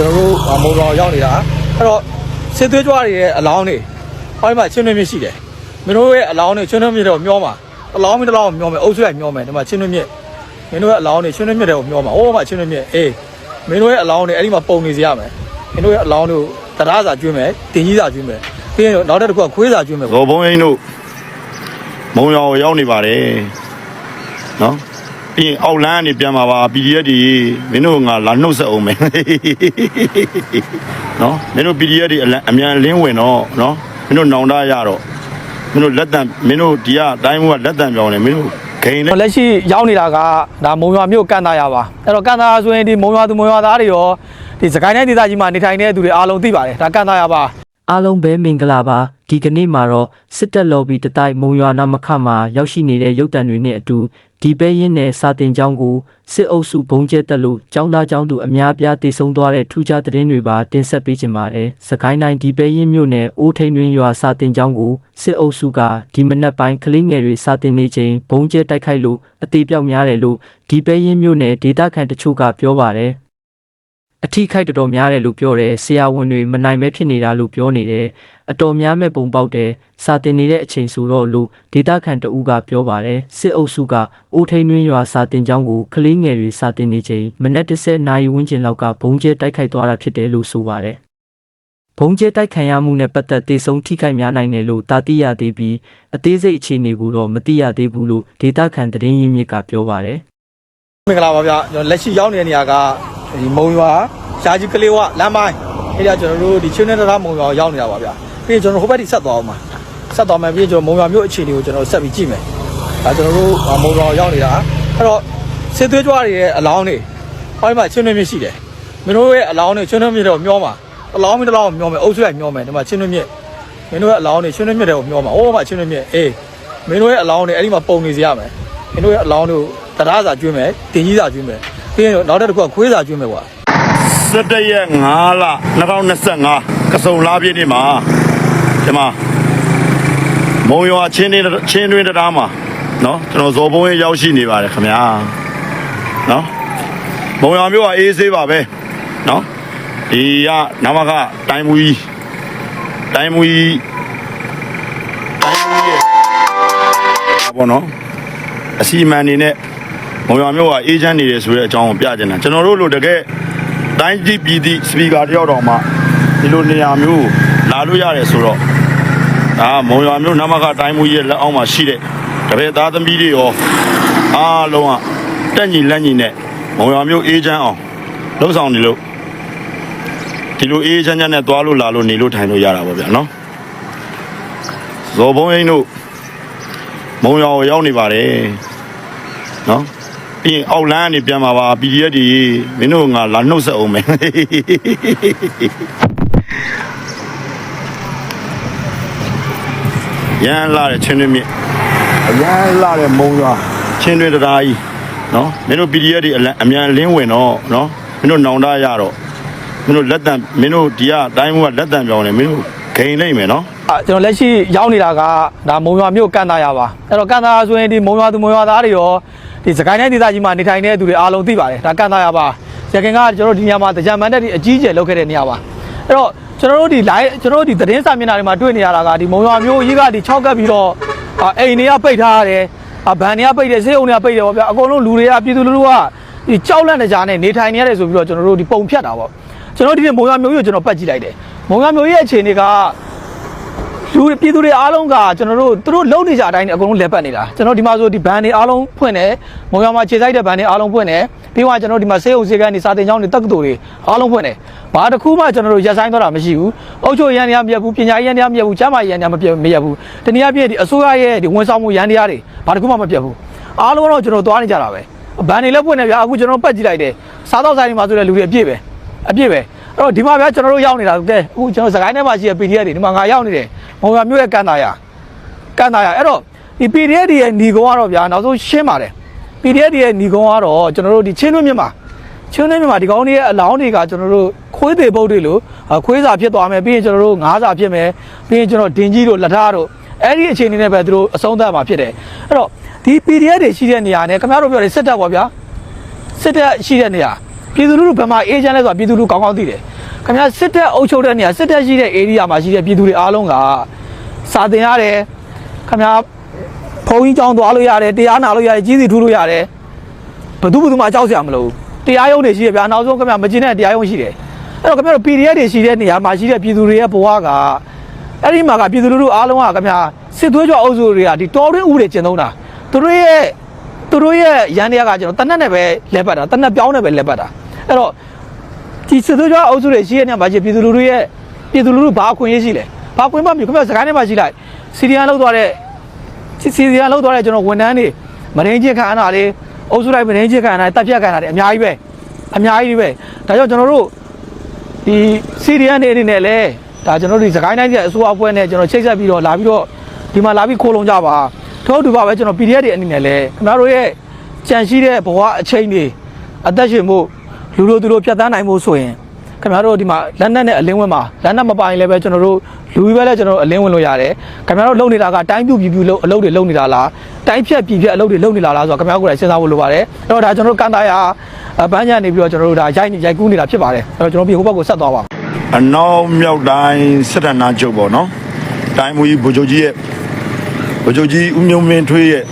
ကျွန်တော်တို့အာမုံတော်ရောက်နေတာအဲ့တော့စစ်သွေးကြွားတွေရဲ့အလောင်းတွေဟောဒီမှာချင်းတွင်းမြစ်ရှိတယ်မင်းတို့ရဲ့အလောင်းတွေချင်းတွင်းမြစ်တော့မျောမှာအလောင်းမင်းတစ်လောင်းကိုမျောမယ်အုပ်စုလိုက်မျောမယ်ဒီမှာချင်းတွင်းမြစ်မင်းတို့ရဲ့အလောင်းတွေချင်းတွင်းမြစ်တွေကိုမျောမှာဟိုမှာချင်းတွင်းမြစ်အေးမင်းတို့ရဲ့အလောင်းတွေအဲ့ဒီမှာပုံနေစေရမယ်မင်းတို့ရဲ့အလောင်းတွေကိုတရားစာကျွေးမယ်တင်ကြီးစာကျွေးမယ်ပြီးရင်နောက်တစ်ခုကခွေးစာကျွေးမယ်ဇော်ဘုံရင်တို့မုံရောင်ရောက်နေပါတယ်နော် ပြီးရင်အောက်လန်းကနေပြန်มาပါ PDF တွေမင်းတို့ငါလာနှုတ်ဆက်အောင်မယ်နော်မင်းတို့ PDF တွေအလံအမြန်လင်းဝင်တော့နော်မင်းတို့နောင်တရတော့မင်းတို့လက်တံမင်းတို့ဒီကအတိုင်းကလက်တံပြောင်းနေမင်းတို့ဂိမ်းနဲ့လက်ရှိရောက်နေတာကဒါမုံရွာမြို့ကန်သားရပါအဲ့တော့ကန်သားရဆိုရင်ဒီမုံရွာသူမုံရွာသားတွေရောဒီစကိုင်းတိုင်းဒေသကြီးမှာနေထိုင်နေတဲ့သူတွေအားလုံးသိပါတယ်ဒါကန်သားရပါ အားလုံးပဲမင်္ဂလာပါဒီကနေ့မှာတော့စစ်တပ်လော်ဘီတတိုက်မုံရွာနာမခမှာရောက်ရှိနေတဲ့ရုပ်တံတွေနဲ့အတူဒီပဲရင်နဲ့စာတင်ကျောင်းကိုစစ်အုပ်စုဘုံကျဲတက်လို့ကျောင်းသားကျောင်းသူအများပြားတည်ဆုံသွားတဲ့ထူးခြားသတင်းတွေပါတင်ဆက်ပေးချင်ပါတယ်စကိုင်းတိုင်းဒီပဲရင်မြို့နယ်အိုးထိန်တွင်ရွာစာတင်ကျောင်းကိုစစ်အုပ်စုကဒီမနက်ပိုင်းကလေးငယ်တွေစာတင်နေချိန်ဘုံကျဲတိုက်ခိုက်လို့အသေးပြောက်များတယ်လို့ဒီပဲရင်မြို့နယ်ဒေသခံတချို့ကပြောပါတယ် အထီးခိုက်တော်တော်များတယ်လို့ပြောတယ်ဆရာဝန်တွေမနိုင်မဲဖြစ်နေတာလို့ပြောနေတယ်အတော်များမဲ့ပုံပေါက်တယ်စာတင်နေတဲ့အချိန်ဆိုတော့လို့ဒေတာခန်တဦးကပြောပါတယ်စစ်အုပ်စုကအိုးထိန်တွင်းရွာစာတင်ကျောင်းကိုကလေးငယ်တွေစာတင်နေချိန်မနက်10နာရီဝန်းကျင်လောက်ကဘုံကျဲတိုက်ခိုက်သွားတာဖြစ်တယ်လို့ဆိုပါတယ်ဘုံကျဲတိုက်ခံရမှုနဲ့ပတ်သက်တေဆုံးထိခိုက်များနိုင်တယ်လို့တာတိရသေးပြီးအသေးစိတ်အခြေအနေကိုတော့မသိရသေးဘူးလို့ဒေတာခန်သတင်းရင်းမြစ်ကပြောပါတယ်မင်္ဂလာပါဗျကျွန်တော်လက်ရှိရောက်နေတဲ့နေရာက ဒီမုံရွာရှားကြီးကလေးဝလမ်းပိုင်းအဲ့ဒါကျွန်တော်တို့ဒီချင်းနဲ့တရားမုံရွာကိုရောက်နေတာပါဗျပြီးရင်ကျွန်တော်ဟိုဘက်ထိဆက်သွားအောင်ပါဆက်သွားမယ်ပြီးရင်ကျွန်တော်မုံရွာမြို့အခြေအနေကိုကျွန်တော်ဆက်ပြီးကြည့်မယ်ဒါကျွန်တော်တို့အာမုံရွာကိုရောက်နေတာအဲ့တော့စစ်သွေးကြွားတွေရဲ့အလောင်းတွေဟောဒီမှာချင်းတွင်းမြစ်ရှိတယ်မင်းတို့ရဲ့အလောင်းတွေချင်းတွင်းမြစ်တော့မျောမှာအလောင်းမင်းတစ်လောင်းကိုမျောမယ်အုပ်စုလိုက်မျောမယ်ဒီမှာချင်းတွင်းမြစ်မင်းတို့ရဲ့အလောင်းတွေချင်းတွင်းမြစ်တွေကိုမျောမှာဟိုမှာချင်းတွင်းမြစ်အေးမင်းတို့ရဲ့အလောင်းတွေအဲ့ဒီမှာပုံနေစေရမယ်မင်းတို့ရဲ့အလောင်းတွေကိုတရားစာကျွေးမယ်တင်ကြီးစာကျွေးမယ် ပြီးရင်နောက်တစ်ခုကခွေးစာကျွေးမယ်ကွာ17ရက်5လ2025ကစုံလာပြည့်နေ့မှာဒီမှာမုံရွာချင်းတွင်ချင်းတွင်တရားမှာနော်ကျွန်တော်ဇော်ဘုံရင်ရောက်ရှိနေပါတယ်ခင်ဗျာနော်မုံရွာမြို့ကအေးဆေးပါပဲနော်ဒီကနမကတိုင်းမူကြီးတိုင်းမူကြီးတိုင်းမူကြီးရဲ့ဘောနော်အစီအမံနေနဲ့ မုံရွာမြို့ကအေးချမ်းနေတယ်ဆိုတဲ့အကြောင်းကိုပြချင်တာကျွန်တော်တို့လိုတကယ်တိုင်းကြီးပြည်သည့်စပီကာတယောက်တော်မှဒီလိုနေရာမျိုးလာလို့ရတယ်ဆိုတော့ဒါမုံရွာမျိုးနမကတိုင်းမူကြီးရဲ့လက်အောက်မှာရှိတဲ့တပည့်သားသမီးတွေရောအားလုံးကတက်ညီလက်ညီနဲ့မုံရွာမျိုးအေးချမ်းအောင်လှုပ်ဆောင်နေလို့ဒီလိုအေးချမ်းချမ်းနဲ့သွားလို့လာလို့နေလို့ထိုင်လို့ရတာပေါ့ဗျာနော်ဇော်ဘုံရင်တို့မုံရွာကိုရောက်နေပါတယ်နော် ပြီးရင်အောက်လန်းကနေပြန်มาပါ PDF တွေမင်းတို့ငါလာနှုတ်ဆက်အောင်မယ်ရန်လာတဲ့ချင်းတွင်းမြစ်အရန်လာတဲ့မုံရွာချင်းတွင်းတရားကြီးနော်မင်းတို့ PDF တွေအလံအမြန်လင်းဝင်တော့နော်မင်းတို့နောင်တရတော့မင်းတို့လက်တံမင်းတို့ဒီကအတိုင်းကလက်တံပြောင်းနေမင်းတို့ဂိမ်းလိုက်မယ်နော်အာကျွန်တော်လက်ရှိရောက်နေတာကဒါမုံရွာမြို့ကန်သားရပါအဲ့တော့ကန်သားရဆိုရင်ဒီမုံရွာသူမုံရွာသားတွေရော ဒီစကိုင်းတိုင်းဒေသကြီးမှာနေထိုင်နေတဲ့သူတွေအားလုံးသိပါတယ်ဒါကန်သားရပါရခင်ကကျွန်တော်တို့ဒီနေရာမှာတကြံမန်တက်ဒီအကြီးကျယ်လုပ်ခဲ့တဲ့နေရာပါအဲ့တော့ကျွန်တော်တို့ဒီ live ကျွန်တော်တို့ဒီသတင်းစာမျက်နှာတွေမှာတွေ့နေရတာကဒီမုံရွာမြို့ကြီးကဒီ6ကပ်ပြီးတော့အာအိမ်တွေကပိတ်ထားရတယ်အာဗန်တွေကပိတ်တယ်ဆေးုံတွေကပိတ်တယ်ပေါ့ဗျာအကုန်လုံးလူတွေကပြည်သူလူထုကဒီကြောက်လန့်တဲ့ကြားနဲ့နေထိုင်နေရတယ်ဆိုပြီးတော့ကျွန်တော်တို့ဒီပုံဖြတ်တာပေါ့ကျွန်တော်ဒီနေ့မုံရွာမြို့ကြီးကိုကျွန်တော်ပတ်ကြည့်လိုက်တယ်မုံရွာမြို့ရဲ့အခြေအနေက လူတွေပြည်သူတွေအားလုံးကကျွန်တော်တို့သူတို့လုံနေကြအတိုင်းနဲ့အကုန်လုံးလဲပတ်နေတာကျွန်တော်ဒီမှာဆိုဒီဘန်တွေအားလုံးဖွင့်တယ်မုံရွာမှာခြေဆိုင်တဲ့ဘန်တွေအားလုံးဖွင့်တယ်ပြီးတော့ကျွန်တော်ဒီမှာစေအုပ်စေကန်းတွေစာတင်ကျောင်းတွေတက္ကသိုလ်တွေအားလုံးဖွင့်တယ်ဘာတစ်ခုမှကျွန်တော်တို့ရက်ဆိုင်သွားတာမရှိဘူးအုပ်ချုပ်ရန်တရားမပြတ်ဘူးပညာရေးရန်တရားမပြတ်ဘူးကျန်းမာရေးရန်တရားမပြတ်မရဘူးတနည်းအားဖြင့်ဒီအစိုးရရဲ့ဒီဝန်ဆောင်မှုရန်တရားတွေဘာတစ်ခုမှမပြတ်ဘူးအားလုံးတော့ကျွန်တော်သွားနေကြတာပဲဘန်တွေလည်းဖွင့်နေဗျာအခုကျွန်တော်ပတ်ကြည့်လိုက်တယ်စားတော့ဆိုင်တွေမှာဆိုတဲ့လူတွေအပြည့်ပဲအပြည့်ပဲအဲ့တော့ဒီမှာဗျာကျွန်တော်တို့ရောက်နေတာကဲအခုကျွန်တော်စကိုင်းထဲမှာရှိတဲ့ PDF တွေဒီမှာငါရောက်နေတယ် မုံရွာမြို့ရဲ့ကန်တာရကန်တာရအဲ့တော့ဒီ PDF တွေရဲ့ညီကုန်းကတော့ဗျာနောက်ဆုံးရှင်းပါတယ် PDF တွေရဲ့ညီကုန်းကတော့ကျွန်တော်တို့ဒီချင်းတွင်းမြစ်မှာချင်းတွင်းမြစ်မှာဒီကောင်းတွေရဲ့အလောင်းတွေကကျွန်တော်တို့ခွေးသေးပုတ်တွေလို့ခွေးစာဖြစ်သွားမယ်ပြီးရင်ကျွန်တော်တို့ငါးစာဖြစ်မယ်ပြီးရင်ကျွန်တော်ဒင်ကြီးတို့လက်ထားတို့အဲ့ဒီအခြေအနေနဲ့ပဲသူတို့အဆုံးသတ်မှာဖြစ်တယ်အဲ့တော့ဒီ PDF တွေရှိတဲ့နေရာနဲ့ခင်ဗျားတို့ပြောတယ်စစ်တပ်ပေါ့ဗျာစစ်တပ်ရှိတဲ့နေရာပြည်သူလူထုဘယ်မှာအေဂျင့်လဲဆိုတာပြည်သူလူကောင်းကောင်းသိတယ် ခင်ဗျာစစ်တပ်အုပ်ချုပ်တဲ့နေရာစစ်တပ်ရှိတဲ့ area မှာရှိတဲ့ပြည်သူတွေအားလုံးကစာတင်ရတယ်ခင်ဗျာဖုန်းကြီးကြောင်းသွားလို့ရတယ်တရားနာလို့ရတယ်ကြီးစီထူးလို့ရတယ်ဘယ်သူဘယ်သူမှကြောက်စရာမလိုဘူးတရားရုံးတွေရှိရဗျာနောက်ဆုံးခင်ဗျာမကျင်တဲ့တရားရုံးရှိတယ်အဲ့တော့ခင်ဗျာတို့ PDF တွေရှိတဲ့နေရာမှာရှိတဲ့ပြည်သူတွေရဲ့ဘဝကအဲ့ဒီမှာကပြည်သူလူထုအားလုံးကခင်ဗျာစစ်သွေးကြောအုပ်စုတွေကဒီတော်ရင်းဥပဒေကျင့်သုံးတာသူတို့ရဲ့သူတို့ရဲ့ရန်တရားကကျွန်တော်တနက်နဲ့ပဲလဲပတ်တာတနက်ပြောင်းနဲ့ပဲလဲပတ်တာအဲ့တော့ ဒီစစ်သွေးကြွအုပ်စုတွေရှိရတဲ့မှာပြည်သူလူထုရဲ့ပြည်သူလူထုဘာအခွင့်အရေးရှိလဲဘာအခွင့်မှမဖြစ်ခင်ဗျစကိုင်းထဲမှာရှိလိုက်စီရီယန်လောက်သွားတဲ့စီရီယန်လောက်သွားတဲ့ကျွန်တော်ဝန်ထမ်းတွေမရင်းချင်းခံရတာလေအုပ်စုလိုက်မရင်းချင်းခံရတာတပ်ဖြတ်ခံရတာအများကြီးပဲအများကြီးပဲဒါကြောင့်ကျွန်တော်တို့ဒီစီရီယန်တွေအနေနဲ့လဲဒါကျွန်တော်တို့ဒီစကိုင်းတိုင်းရဲ့အစိုးရအဖွဲ့နဲ့ကျွန်တော်ချိတ်ဆက်ပြီးတော့လာပြီးတော့ဒီမှာလာပြီးခိုးလုံကြပါထို့တူပါပဲကျွန်တော် PDF တွေအနေနဲ့လဲခင်ဗျားတို့ရဲ့ကြံရှိတဲ့ဘဝအချိန်တွေအသက်ရှင်မှု လူတို့သူတို့ဖြတ်တန်းနိုင်မှုဆိုရင်ခင်ဗျားတို့ဒီမှာလက်နက်နဲ့အလင်းဝင်မှာလက်နက်မပိုင်လည်းပဲကျွန်တော်တို့လူကြီးပဲလည်းကျွန်တော်တို့အလင်းဝင်လို့ရတယ်ခင်ဗျားတို့လုံနေတာကတိုင်းပြူပြူပြူလုံအလုပ်တွေလုံနေတာလားတိုင်းဖြတ်ပြည်ဖြတ်အလုပ်တွေလုံနေတာလားဆိုတော့ခင်ဗျားတို့ကိုယ်တိုင်စဉ်းစားဖို့လိုပါတယ်အဲ့တော့ဒါကျွန်တော်တို့ကန်တာရဘန်းညံနေပြီးတော့ကျွန်တော်တို့ဒါရိုက်ရိုက်ကူးနေတာဖြစ်ပါတယ်အဲ့တော့ကျွန်တော်ပြည်ဟိုဘက်ကိုဆက်သွားပါမယ်အနောက်မြောက်တိုင်းစစ်တပ်နာချုပ်ပေါ့နော်တိုင်းမူကြီးဗိုလ်ချုပ်ကြီးရဲ့ဗိုလ်ချုပ်ကြီးဦးမျိုးမင်းထွေးရဲ့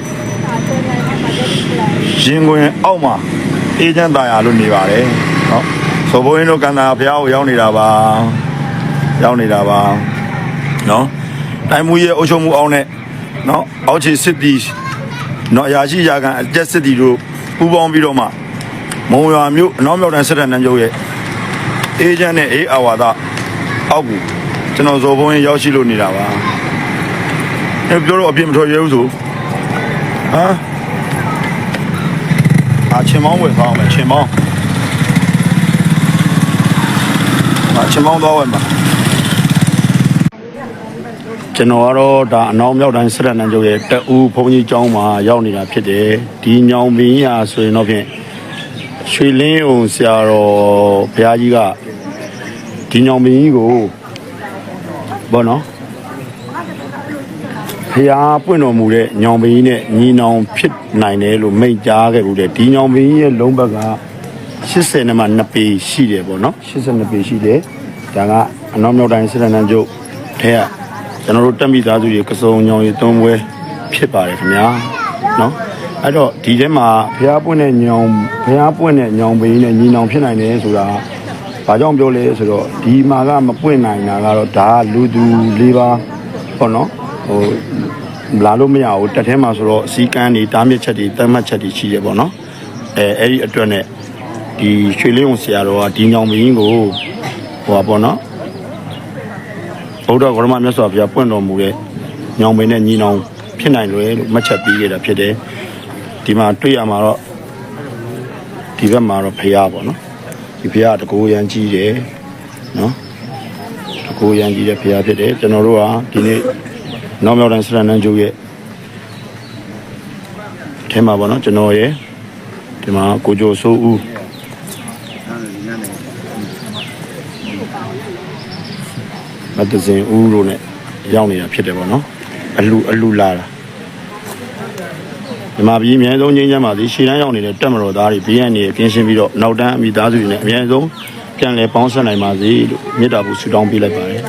ရင်ခွင်အောက်မှာ အေဂျင့်တာယာလို့နေပါတယ်နော်ဆိုဘိုးရင်းတို့ကန်တာဖျားကိုရောက်နေတာပါရောက်နေတာပါနော်တိုင်းမူကြီးရဲ့အုပ်ချုပ်မှုအောက်နဲ့နော်အောက်ခြေစစ်တီနော်အရာရှိရာခံအကျက်စစ်တီတို့ပူးပေါင်းပြီးတော့မှမုံရွာမြို့အနောက်မြောက်တိုင်းစစ်တပ်နာချုပ်ရဲ့အေဂျင့်နဲ့အေးအာဝါဒအောက်ကိုကျွန်တော်ဇော်ဘုံရင်ရောက်ရှိလို့နေတာပါအဲပြောတော့အပြစ်မထွက်ရဲဘူးဆိုဟမ် အာချင်မောင်းဝယ်သွားအောင်မယ်ချင်မောင်းအာချင်မောင်းသွားဝယ်မှာကျွန်တော်ကတော့ဒါအနောက်မြောက်တိုင်းစစ်တပ်နန်းချုပ်ရဲ့တအူးဘုံကြီးကျောင်းမှာရောက်နေတာဖြစ်တယ်ဒီညောင်ပင်ကြီးဟာဆိုရင်တော့ဖြင့်ရွှေလင်းအောင်ဆရာတော်ဘုရားကြီးကဒီညောင်မင်းကြီးကိုဘောနော် ဖျားပွင့်တော်မူတဲ့ညောင်မင်းကြီးနဲ့ညီနောင်ဖြစ်နိုင်တယ်လို့မိန့်ကြားခဲ့ဘူးတဲ့ဒီညောင်မင်းကြီးရဲ့လုံးဘက်က80နဲ့မှ2ပေရှိတယ်ပေါ့နော်82ပေရှိတယ်ဒါကအနောက်မြောက်တိုင်းစစ်တပ်နန်းချုပ်ထဲကကျွန်တော်တို့တက်မိသားစုတွေကစုံညောင်ရီသုံးပွဲဖြစ်ပါတယ်ခင်ဗျာနော်အဲ့တော့ဒီထဲမှာဖျားပွင့်တဲ့ညောင်ဖျားပွင့်တဲ့ညောင်မင်းကြီးနဲ့ညီနောင်ဖြစ်နိုင်တယ်ဆိုတာဘာကြောင့်ပြောလဲဆိုတော့ဒီမှာကမပွင့်နိုင်တာကတော့ဒါကလူသူလေးပါပေါ့နော် ဟိုလာလို့မရဘူးတက်ထဲမှာဆိုတော့အစည်းကမ်းတွေတားမြစ်ချက်တွေတတ်မှတ်ချက်တွေရှိရပေါ့နော်အဲအဲ့ဒီအတွက်နဲ့ဒီရွှေလင်းုံဆရာတော်ကဒီညောင်မင်းကိုဟိုပါပေါ့နော်ဘုရားကရမမြတ်စွာဘုရားပွင့်တော်မူတဲ့ညောင်မင်းနဲ့ညီနောင်ဖြစ်နိုင်လွယ်လို့မှတ်ချက်ပေးခဲ့တာဖြစ်တယ်ဒီမှာတွေ့ရမှာတော့ဒီဘက်မှာတော့ဖရာပေါ့နော်ဒီဖះတကူရန်ကြီးတယ်နော်တကူရန်ကြီးတဲ့ဖះဖြစ်တယ်ကျွန်တော်တို့ကဒီနေ့ နောက်မြောက်တိုင်းစရနန်းကျုပ်ရဲ့အထဲမှာပေါ့နော်ကျွန်တော်ရဲ့ဒီမှာကိုကျော်စိုးဦးမတ်တဇင်ဦးတို့ ਨੇ ရောက်နေတာဖြစ်တယ်ပေါ့နော်အလူအလူလာတာဒီမှာပြည်အများဆုံးငင်းချမ်းပါသည်ရှေ့တန်းရောက်နေတဲ့တက်မတော်သားတွေဘေးရန်နေကင်းရှင်းပြီးတော့နောက်တန်းအမိသားစုတွေနဲ့အများဆုံးပြန်လည်ပေါင်းဆက်နိုင်ပါစေလို့မေတ္တာပူဆုတောင်းပေးလိုက်ပါတယ်